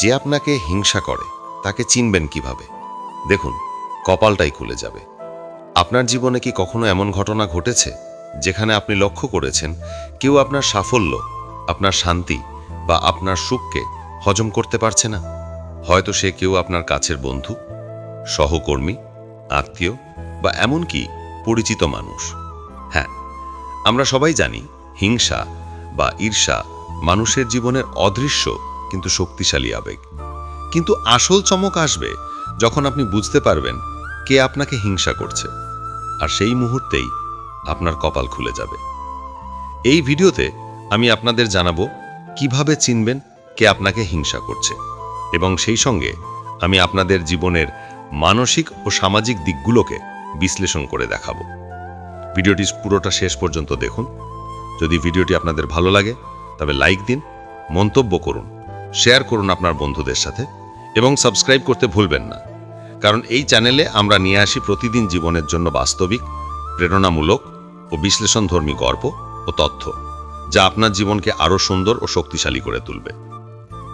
যে আপনাকে হিংসা করে, তাকে চিনবেন কীভাবে? দেখুন, কপালটাই খুলে যাবে। আপনার জীবনে কি কখনো এমন ঘটনা ঘটেছে, যেখানে আপনি লক্ষ্য করেছেন কেউ আপনার সাফল্য, আপনার শান্তি বা আপনার সুখকে হজম করতে পারছে না? হয়তো সে কেউ আপনার কাছের বন্ধু, সহকর্মী, আত্মীয় বা এমনকি পরিচিত মানুষ। হ্যাঁ আমরা সবাই জানি হিংসা বা ঈর্ষা মানুষের জীবনের অদৃশ্য কিন্তু শক্তিশালী আবেগ। কিন্তু আসল চমক আসবে যখন আপনি বুঝতে পারবেন কে আপনাকে হিংসা করছে। আর সেই মুহূর্তেই আপনার কপাল খুলে যাবে। এই ভিডিওতে আমি আপনাদের জানাব কীভাবে চিনবেন কে আপনাকে হিংসা করছে। এবং সেই সঙ্গে আমি আপনাদের জীবনের মানসিক ও সামাজিক দিকগুলোকে বিশ্লেষণ করে দেখাবো। ভিডিওটি পুরোটা শেষ পর্যন্ত দেখুন। যদি ভিডিওটি আপনাদের ভালো লাগে, তবে লাইক দিন, মন্তব্য করুন। শেয়ার করুন আপনার বন্ধুদের সাথে এবং সাবস্ক্রাইব করতে ভুলবেন না। কারণ এই চ্যানেলে আমরা নিয়ে আসি প্রতিদিন জীবনের জন্য বাস্তবিক, প্রেরণামূলক ও বিশ্লেষণধর্মী গল্প ও তথ্য, যা আপনার জীবনকে আরও সুন্দর ও শক্তিশালী করে তুলবে।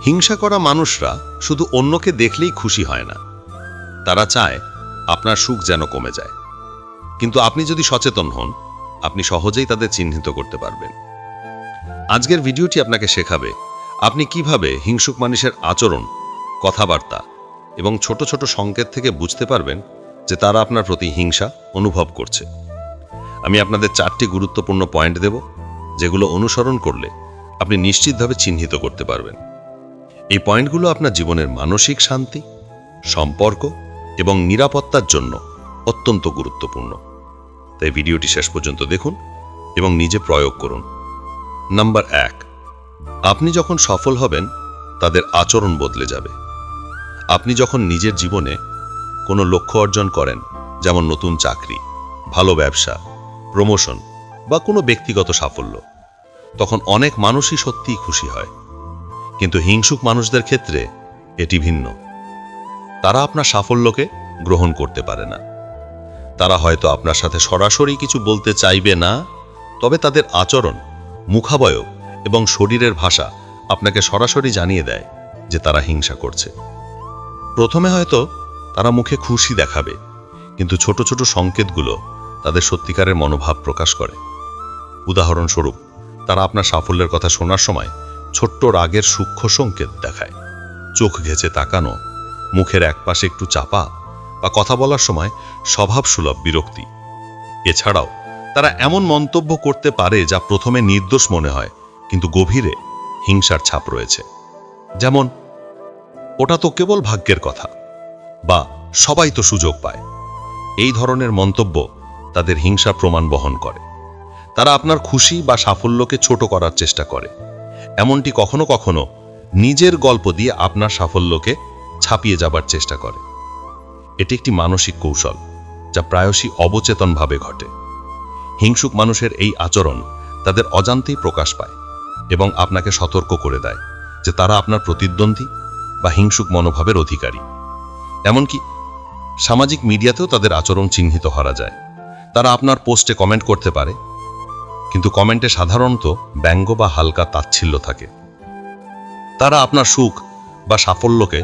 হিংসা করা মানুষরা শুধু অন্যকে দেখলেই খুশি হয় না। তারা চায় আপনার সুখ যেন কমে যায়। কিন্তু আপনি যদি সচেতন হন, আপনি সহজেই তাদের চিহ্নিত করতে পারবেন। আজকের ভিডিওটি আপনাকে শেখাবে আপনি কীভাবে হিংসুক মানুষের আচরণ, কথাবার্তা এবং ছোট ছোট সংকেত থেকে বুঝতে পারবেন যে তারা আপনার প্রতি হিংসা অনুভব করছে? আমি আপনাদের চারটি গুরুত্বপূর্ণ পয়েন্ট দেব, যেগুলো অনুসরণ করলে আপনি নিশ্চিতভাবে চিহ্নিত করতে পারবেন। এই পয়েন্টগুলো আপনার জীবনের মানসিক শান্তি, সম্পর্ক এবং নিরাপত্তার জন্য অত্যন্ত গুরুত্বপূর্ণ। তাই ভিডিওটি শেষ পর্যন্ত দেখুন এবং নিজে প্রয়োগ করুন। নাম্বার এক আপনি যখন সফল হবেন, তাদের আচরণ বদলে যাবে। আপনি যখন নিজের জীবনে কোনো লক্ষ্য অর্জন করেন, যেমন নতুন চাকরি, ভালো ব্যবসা প্রমোশন বা কোনো ব্যক্তিগত সাফল্য, তখন অনেক মানুষই সত্যিই খুশি হয়। কিন্তু হিংসুক মানুষদের ক্ষেত্রে এটি ভিন্ন। তারা আপনার সাফল্যকে গ্রহণ করতে পারে না। তারা হয়তো আপনার সাথে সরাসরি কিছু বলতে চাইবে না, তবে তাদের আচরণ মুখাবয়ব এবং শরীরের ভাষা আপনাকে সরাসরি জানিয়ে দেয় যে তারা হিংসা করছে। প্রথমে হয়তো তারা মুখে খুশি দেখাবে, কিন্তু ছোট ছোট সংকেতগুলো তাদের সত্যিকারের মনোভাব প্রকাশ করে। উদাহরণস্বরূপ, তারা আপনার সাফল্যের কথা শোনার সময় ছোট্ট রাগের সূক্ষ্ম সংকেত দেখায়। চোখ ঘেঁচে তাকানো, মুখের একপাশে একটু চাপা বা কথা বলার সময় স্বভাবসুলভ বিরক্তি। এছাড়াও, তারা এমন মন্তব্য করতে পারে যা প্রথমে নির্দোষ মনে হয় কিন্তু গভীরে হিংসার ছাপ রয়েছে। যেমন, ওটা তো কেবল ভাগ্যের কথা, বা সবাই তো সুযোগ পায়। এই ধরনের মন্তব্য তাদের হিংসা প্রমাণ বহন করে। তারা আপনার খুশি বা সাফল্যকে ছোট করার চেষ্টা করে। এমনটি কখনো কখনো নিজের গল্প দিয়ে আপনার সাফল্যকে ছাপিয়ে যাবার চেষ্টা করে। এটি একটি মানসিক কৌশল, যা প্রায়শই অবচেতনভাবে ঘটে। হিংসুক মানুষের এই আচরণ তাদের অজান্তেই প্রকাশ পায়। এবং আপনাকে সতর্ক করে দেয় যে তারা আপনার প্রতিদ্বন্দ্বী বা হিংসুক মনোভাবের অধিকারী। এমনকি সামাজিক মিডিয়াতেও তাদের আচরণ চিহ্নিত করা যায়। তারা আপনার পোস্টে কমেন্ট করতে পারে, কিন্তু কমেন্টে সাধারণত ব্যঙ্গ বা হালকা তাচ্ছিল্য থাকে। তারা আপনার সুখ বা সাফল্যকে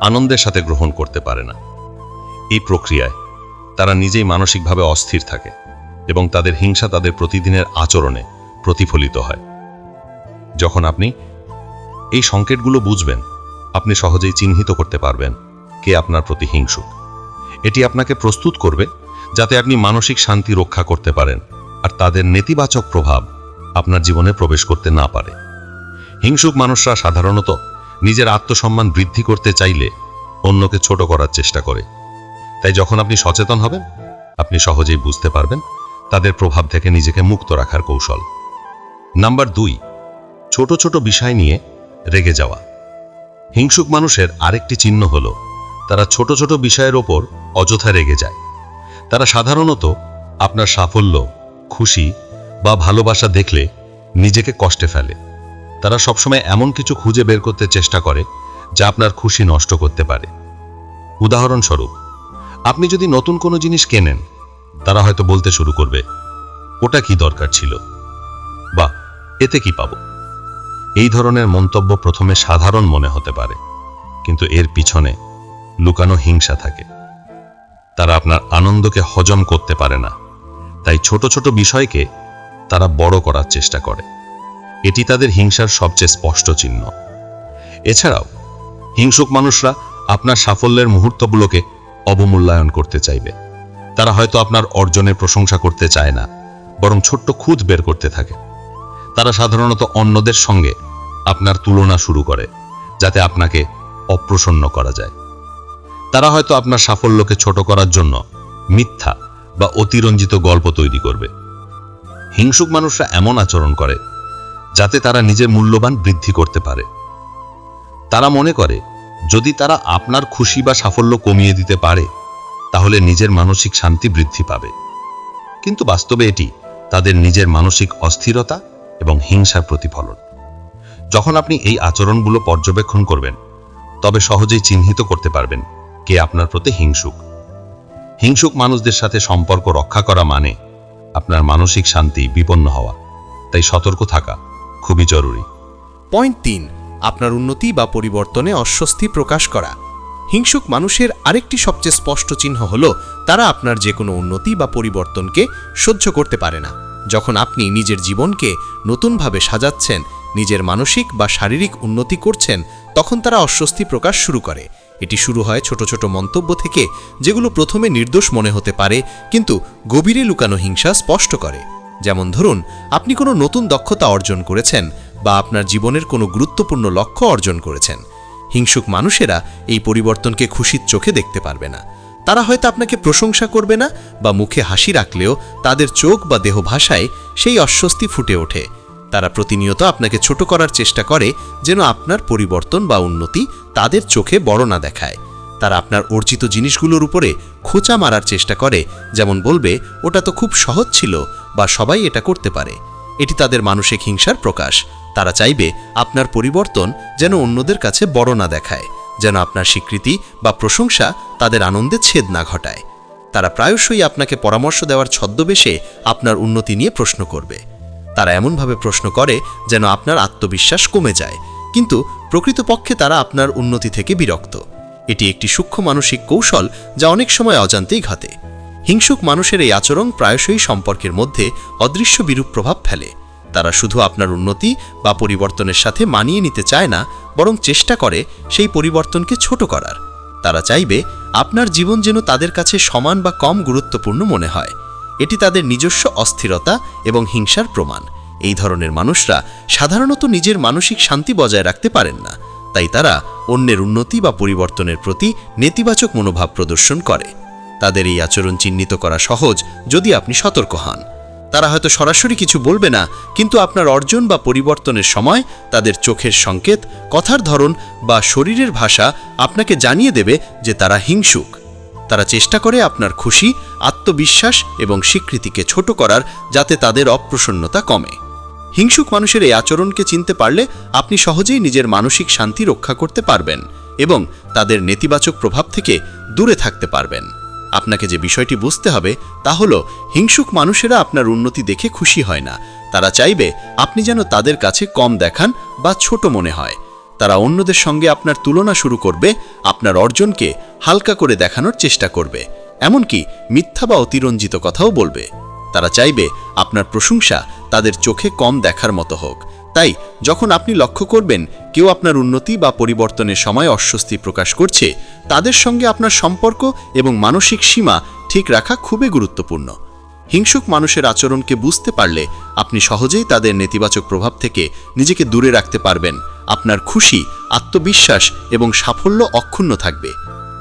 আনন্দের সাথে গ্রহণ করতে পারে না। এই প্রক্রিয়ায় তারা নিজেই মানসিকভাবে অস্থির থাকে এবং তাদের হিংসা তাদের প্রতিদিনের আচরণে প্রতিফলিত হয়। যখন আপনি এই সংকেতগুলো বুঝবেন, আপনি সহজেই চিহ্নিত করতে পারবেন কে আপনার প্রতি হিংসুক। এটি আপনাকে প্রস্তুত করবে যাতে আপনি মানসিক শান্তি রক্ষা করতে পারেন আর তাদের নেতিবাচক প্রভাব আপনার জীবনে প্রবেশ করতে না পারে। হিংসুক মানুষরা সাধারণত নিজের আত্মসম্মান বৃদ্ধি করতে চাইলে অন্যকে ছোট করার চেষ্টা করে। তাই যখন আপনি সচেতন হবেন, আপনি সহজেই বুঝতে পারবেন তাদের প্রভাব থেকে নিজেকে মুক্ত রাখার কৌশল। নাম্বার দুই ছোট ছোট বিষয় নিয়ে রেগে যাওয়া। হিংসুক মানুষের আরেকটি চিহ্ন হল, তারা ছোট ছোট বিষয়ের ওপর অযথা রেগে যায়। তারা সাধারণত আপনার সাফল্য, খুশি বা ভালোবাসা দেখলে নিজেকে কষ্টে ফেলে। তারা সবসময় এমন কিছু খুঁজে বের করতে চেষ্টা করে, যা আপনার খুশি নষ্ট করতে পারে। উদাহরণস্বরূপ, আপনি যদি নতুন কোনো জিনিস কেনেন, তারা হয়তো বলতে শুরু করবে, ওটা কি দরকার ছিল? বা, এতে কি পাবো? এই ধরনের মন্তব্য প্রথমে সাধারণ মনে হতে পারে, কিন্তু এর পিছনে লুকানো হিংসা থাকে। তারা আপনার আনন্দকে হজম করতে পারে না, তাই ছোট ছোট বিষয়কে তারা বড় করার চেষ্টা করে। এটি তাদের হিংসার সবচেয়ে স্পষ্ট চিহ্ন। এছাড়াও, হিংসুক মানুষরা আপনার সাফল্যের মুহূর্তগুলোকে অবমূল্যায়ন করতে চাইবে। তারা হয়তো আপনার অর্জনের প্রশংসা করতে চায় না, বরং ছোট্ট খুঁত বের করতে থাকে। তারা সাধারণত অন্যদের সঙ্গে আপনার তুলনা শুরু করে, যাতে আপনাকে অপ্রসন্ন করা যায়। তারা হয়তো আপনার সাফল্যকে ছোট করার জন্য মিথ্যা বা অতিরঞ্জিত গল্প তৈরি করবে। হিংসুক মানুষরা এমন আচরণ করে, যাতে তারা নিজের মূল্যবান বৃদ্ধি করতে পারে। তারা মনে করে, যদি তারা আপনার খুশি বা সাফল্য কমিয়ে দিতে পারে, তাহলে নিজের মানসিক শান্তি বৃদ্ধি পাবে। কিন্তু বাস্তবে এটি তাদের নিজের মানসিক অস্থিরতা এবং হিংসার প্রতিফলন। যখন আপনি এই আচরণগুলো পর্যবেক্ষণ করবেন, তবে সহজেই চিহ্নিত করতে পারবেন কে আপনার প্রতি হিংসুক। হিংসুক মানুষদের সাথে সম্পর্ক রক্ষা করা মানে আপনার মানসিক শান্তি বিপন্ন হওয়া। তাই সতর্ক থাকা খুবই জরুরি। পয়েন্ট তিন, আপনার উন্নতি বা পরিবর্তনে অস্বস্তি প্রকাশ করা। হিংসুক মানুষের আরেকটি সবচেয়ে স্পষ্ট চিহ্ন হল, তারা আপনার যে কোনো উন্নতি বা পরিবর্তনকে সহ্য করতে পারে না। যখন আপনি নিজের জীবনকে নতুনভাবে সাজাচ্ছেন, নিজের মানসিক বা শারীরিক উন্নতি করছেন, তখন তারা অস্বস্তি প্রকাশ শুরু করে। এটি শুরু হয় ছোট ছোট মন্তব্য থেকে, যেগুলো প্রথমে নির্দোষ মনে হতে পারে, কিন্তু গভীরে লুকানো হিংসা স্পষ্ট করে। যেমন ধরুন, আপনি কোনো নতুন দক্ষতা অর্জন করেছেন বা আপনার জীবনের কোনো গুরুত্বপূর্ণ লক্ষ্য অর্জন করেছেন। হিংসুক মানুষেরা এই পরিবর্তনকে খুশির চোখে দেখতে পারবে না। তারা হয়তো আপনাকে প্রশংসা করবে না বা মুখে হাসি রাখলেও তাদের চোখ বা দেহ ভাষায় সেই অস্বস্তি ফুটে ওঠে। তারা প্রতিনিয়ত আপনাকে ছোট করার চেষ্টা করে যেন আপনার পরিবর্তন বা উন্নতি তাদের চোখে বড় না দেখায়। তারা আপনার অর্জিত জিনিসগুলোর উপরে খোঁচা মারার চেষ্টা করে, যেমন বলবে, ওটা তো খুব সহজ ছিল বা সবাই এটা করতে পারে। এটি তাদের মানসিক হিংসার প্রকাশ। তারা চাইবে আপনার পরিবর্তন যেন অন্যদের কাছে বড় না দেখায়। যেন আপনার স্বীকৃতি বা প্রশংসা তাদের আনন্দে ছেদ না ঘটায়। তারা প্রায়শই আপনাকে পরামর্শ দেওয়ার ছদ্মবেশে আপনার উন্নতি নিয়ে প্রশ্ন করবে। তারা এমনভাবে প্রশ্ন করে যেন আপনার আত্মবিশ্বাস কমে যায়। কিন্তু প্রকৃতপক্ষে তারা আপনার উন্নতি থেকে বিরক্ত। এটি একটি সূক্ষ্ম মানসিক কৌশল যা অনেক সময় অজান্তেই ঘটে। হিংসুক মানুষের এই আচরণ প্রায়শই সম্পর্কের মধ্যে অদৃশ্য বিরূপ প্রভাব ফেলে। তারা শুধু আপনার উন্নতি বা পরিবর্তনের সাথে মানিয়ে নিতে চায় না, বরং চেষ্টা করে সেই পরিবর্তনকে ছোট করার। তারা চাইবে আপনার জীবন যেন তাদের কাছে সমান বা কম গুরুত্বপূর্ণ মনে হয়। এটি তাদের নিজস্ব অস্থিরতা এবং হিংসার প্রমাণ। এই ধরনের মানুষরা সাধারণত নিজের মানসিক শান্তি বজায় রাখতে পারেন না। তাই তারা অন্যের উন্নতি বা পরিবর্তনের প্রতি নেতিবাচক মনোভাব প্রদর্শন করে। তাদের এই আচরণ চিহ্নিত করা সহজ যদি আপনি সতর্ক হন। তারা হয়তো সরাসরি কিছু বলবে না, কিন্তু আপনার অর্জন বা পরিবর্তনের সময় তাদের চোখের সংকেত, কথার ধরন বা শরীরের ভাষা আপনাকে জানিয়ে দেবে যে তারা হিংসুক। তারা চেষ্টা করে আপনার খুশি, আত্মবিশ্বাস এবং স্বীকৃতিকে ছোট করার যাতে তাদের অপ্রসন্নতা কমে। হিংসুক মানুষের এই আচরণকে চিনতে পারলে আপনি সহজেই নিজের মানসিক শান্তি রক্ষা করতে পারবেন এবং তাদের নেতিবাচক প্রভাব থেকে দূরে থাকতে পারবেন। আপনাকে যে বিষয়টি বুঝতে হবে তা হলো, হিংসুক মানুষেরা আপনার উন্নতি দেখে খুশি হয় না। তারা চাইবে আপনি যেন তাদের কাছে কম দেখান বা ছোট মনে হয়। তারা অন্যদের সঙ্গে আপনার তুলনা শুরু করবে, আপনার অর্জনকে হালকা করে দেখানোর চেষ্টা করবে। এমনকি মিথ্যা বা অতিরঞ্জিত কথাও বলবে। তারা চাইবে আপনার প্রশংসা তাদের চোখে কম দেখার মতো হোক। তাই যখন আপনি লক্ষ্য করবেন কেউ আপনার উন্নতি বা পরিবর্তনের সময় অস্বস্তি প্রকাশ করছে, তাদের সঙ্গে আপনার সম্পর্ক এবং মানসিক সীমা ঠিক রাখা খুবই গুরুত্বপূর্ণ। হিংসুক মানুষের আচরণকে বুঝতে পারলে আপনি সহজেই তাদের নেতিবাচক প্রভাব থেকে নিজেকে দূরে রাখতে পারবেন। আপনার খুশি, আত্মবিশ্বাস এবং সাফল্য অক্ষুণ্ণ থাকবে।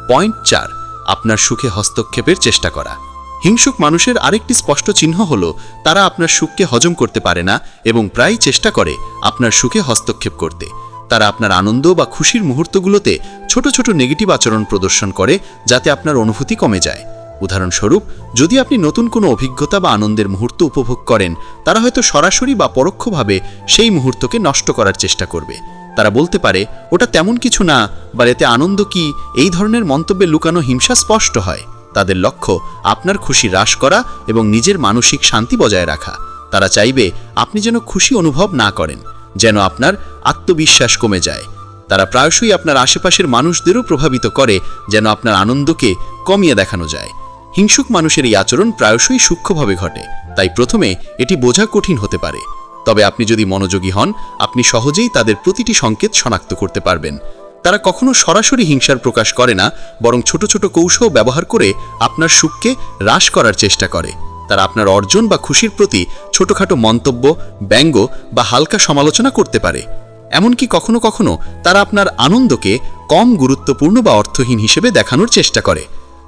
পয়েন্ট চার, আপনার সুখে হস্তক্ষেপের চেষ্টা করা। হিংসুক মানুষের আরেকটি স্পষ্ট চিহ্ন হল, তারা আপনার সুখকে হজম করতে পারে না এবং প্রায় চেষ্টা করে আপনার সুখে হস্তক্ষেপ করতে। তারা আপনার আনন্দ বা খুশির মুহূর্তগুলোতে ছোট ছোট নেগেটিভ আচরণ প্রদর্শন করে, যাতে আপনার অনুভূতি কমে যায়। উদাহরণস্বরূপ, যদি আপনি নতুন কোনো অভিজ্ঞতা বা আনন্দের মুহূর্ত উপভোগ করেন, তারা হয়তো সরাসরি বা পরোক্ষভাবে সেই মুহূর্তকে নষ্ট করার চেষ্টা করবে। তারা বলতে পারে, ওটা তেমন কিছু না বা এতে আনন্দ কি? এই ধরনের মন্তব্যে লুকানো হিংসা স্পষ্ট হয়। তাদের লক্ষ্য আপনার খুশি হ্রাস করা এবং নিজের মানসিক শান্তি বজায় রাখা। তারা চাইবে আপনি যেন খুশি অনুভব না করেন, যেন আপনার আত্মবিশ্বাস কমে যায়। তারা প্রায়শই আপনার আশেপাশের মানুষদেরও প্রভাবিত করে, যেন আপনার আনন্দকে কমিয়ে দেখানো যায়। হিংসুক মানুষের এই আচরণ প্রায়শই সূক্ষ্মভাবে ঘটে, তাই প্রথমে এটি বোঝা কঠিন হতে পারে। তবে আপনি যদি মনোযোগী হন, আপনি সহজেই তাদের প্রতিটি সংকেত শনাক্ত করতে পারবেন। তারা কখনো সরাসরি হিংসার প্রকাশ করে না, বরং ছোট ছোট কৌশল ব্যবহার করে আপনার সুখকে হ্রাস করার চেষ্টা করে। তারা আপনার অর্জন বা খুশির প্রতি ছোটখাটো মন্তব্য, ব্যঙ্গ বা হালকা সমালোচনা করতে পারে। এমনকি কখনো কখনো তারা আপনার আনন্দকে কম গুরুত্বপূর্ণ বা অর্থহীন হিসেবে দেখানোর চেষ্টা করে।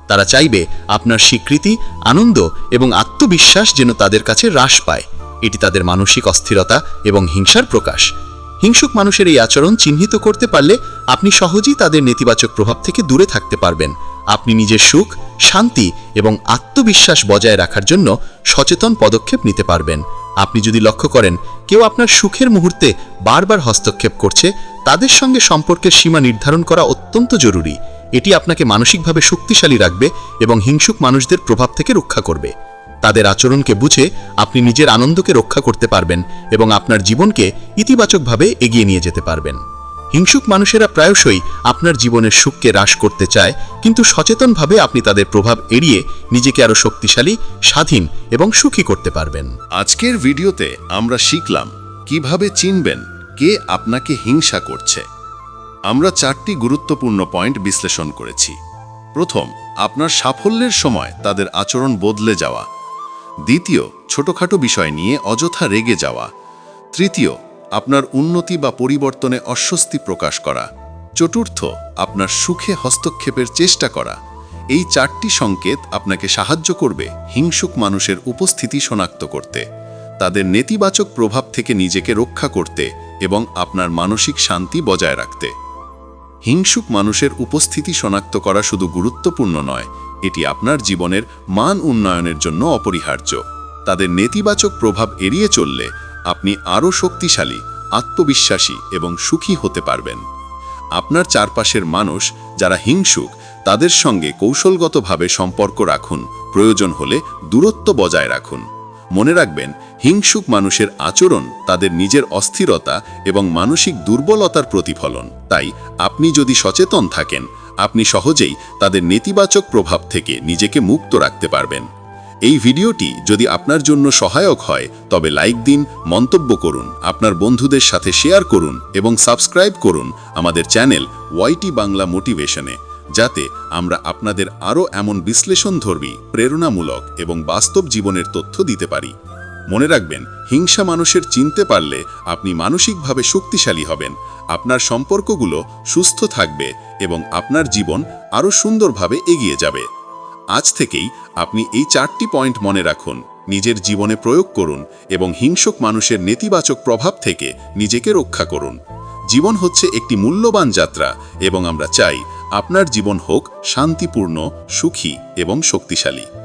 তারা চাইবে আপনার স্বীকৃতি, আনন্দ এবং আত্মবিশ্বাস যেন তাদের কাছে হ্রাস পায়। এটি তাদের মানসিক অস্থিরতা এবং হিংসার প্রকাশ। হিংসুক মানুষের এই আচরণ চিহ্নিত করতে পারলে আপনি সহজেই তাদের নেতিবাচক প্রভাব থেকে দূরে থাকতে পারবেন। আপনি নিজের সুখ, শান্তি এবং আত্মবিশ্বাস বজায় রাখার জন্য সচেতন পদক্ষেপ নিতে পারবেন। আপনি যদি লক্ষ্য করেন, কেউ আপনার সুখের মুহূর্তে বারবার হস্তক্ষেপ করছে, তাদের সঙ্গে সম্পর্কের সীমা নির্ধারণ করা অত্যন্ত জরুরি। এটি আপনাকে মানসিকভাবে শক্তিশালী রাখবে এবং হিংসুক মানুষদের প্রভাব থেকে রক্ষা করবে। তাদের আচরণকে বুঝে আপনি নিজের আনন্দকে রক্ষা করতে পারবেন এবং আপনার জীবনকে ইতিবাচকভাবে এগিয়ে নিয়ে যেতে পারবেন। হিংসুক মানুষেরা প্রায়শই আপনার জীবনের সুখকে হ্রাস করতে চায়, কিন্তু সচেতনভাবে আপনি তাদের প্রভাব এড়িয়ে নিজেকে আরও শক্তিশালী, স্বাধীন এবং সুখী করতে পারবেন। আজকের ভিডিওতে আমরা শিখলাম কীভাবে চিনবেন কে আপনাকে হিংসা করছে। আমরা চারটি গুরুত্বপূর্ণ পয়েন্ট বিশ্লেষণ করেছি। প্রথম, আপনার সাফল্যের সময় তাদের আচরণ বদলে যাওয়া। দ্বিতীয়, ছোটখাটো বিষয় নিয়ে অযথা রেগে যাওয়া। তৃতীয়, আপনার উন্নতি বা পরিবর্তনে অস্বস্তি প্রকাশ করা। চতুর্থ, আপনার সুখে হস্তক্ষেপের চেষ্টা করা। এই চারটি সংকেত আপনাকে সাহায্য করবে হিংসুক মানুষের উপস্থিতি শনাক্ত করতে, তাদের নেতিবাচক প্রভাব থেকে নিজেকে রক্ষা করতে এবং আপনার মানসিক শান্তি বজায় রাখতে। হিংসুক মানুষের উপস্থিতি শনাক্ত করা শুধু গুরুত্বপূর্ণ নয় এটি আপনার জীবনের মান উন্নয়নের জন্য অপরিহার্য। তাদের নেতিবাচক প্রভাব এড়িয়ে চললে আপনি আরও শক্তিশালী, আত্মবিশ্বাসী এবং সুখী হতে পারবেন। আপনার চারপাশের মানুষ যারা হিংসুক, তাদের সঙ্গে কৌশলগতভাবে সম্পর্ক রাখুন। প্রয়োজন হলে দূরত্ব বজায় রাখুন। মনে রাখবেন, হিংসুক মানুষের আচরণ তাদের নিজের অস্থিরতা এবং মানসিক দুর্বলতার প্রতিফলন। তাই আপনি যদি সচেতন থাকেন আপনি সহজেই তাদের নেতিবাচক প্রভাব থেকে নিজেকে মুক্ত রাখতে পারবেন। এই ভিডিওটি যদি আপনার জন্য সহায়ক হয়, তবে লাইক দিন, মন্তব্য করুন, আপনার বন্ধুদের সাথে শেয়ার করুন এবং সাবস্ক্রাইব করুন আমাদের চ্যানেল ওয়াইটি বাংলা মোটিভেশনে, যাতে আমরা আপনাদের আরও এমন বিশ্লেষণধর্মী, প্রেরণামূলক এবং বাস্তব জীবনের তথ্য দিতে পারি। মনে রাখবেন, হিংসা মানুষের চিনতে পারলে আপনি মানসিকভাবে শক্তিশালী হবেন। আপনার সম্পর্কগুলো সুস্থ থাকবে এবং আপনার জীবন আরও সুন্দরভাবে এগিয়ে যাবে। আজ থেকেই আপনি এই চারটি পয়েন্ট মনে রাখুন, নিজের জীবনে প্রয়োগ করুন এবং হিংসক মানুষের নেতিবাচক প্রভাব থেকে নিজেকে রক্ষা করুন। জীবন হচ্ছে একটি মূল্যবান যাত্রা এবং আমরা চাই আপনার জীবন হোক শান্তিপূর্ণ, সুখী এবং শক্তিশালী।